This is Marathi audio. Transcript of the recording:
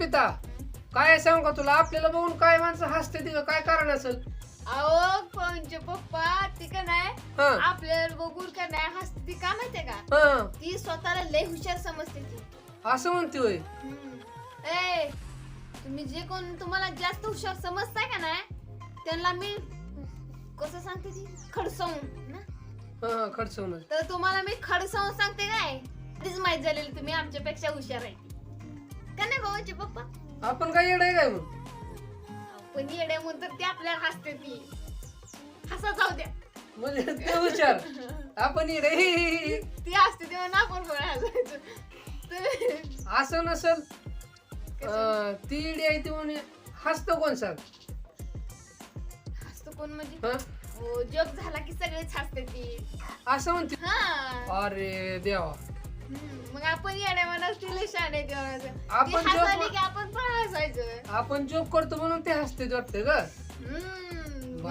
कल्पिता काय सांग का तुला? आपल्याला बघून काय माणसं हसते ती का? काय कारण असेल? अहो पवनचे पप्पा ती का नाही? हा. आपल्याला बघून का नाही हसते ती का माहितीये का? हा. ती स्वतःला लय हुशार समजते ती. असं म्हणते होय? हम्म. ए तुम्ही जे कोण तुम्हाला जास्त हुशार समजताय का नाही त्यांना मी कसं सांगते ती? खडसवून ना? खडसवून तर तुम्हाला मी खडसवून सांगते काय? तीच माहीत झालेली तुम्ही आमच्यापेक्षा हुशार आहे. का नाही भावाचे पप्पा. आपण काय येड आहे काय मग? पण येडे म्हणून तर ती आपल्याला हसते ती. हसा जाऊ द्या. म्हणजे ते हुशार आपण येड आहे. हि, हि, हि. ती हसते तेव्हा ना आपण पण हसायचं तर- असं नसल. अं, ती इडी आहे ती म्हणून हसतो कोण सांग? हसतो कोण म्हणजे? हा? हो जग झाला की सगळेच हसते ती. असं म्हणते. हा. अरे देवा. हम्म, मग आपण येड्या तिला शाणे आपण वर- आपण पण हसायचं. आपण जोक करतो म्हणून ते हसते वाटते का हम्म.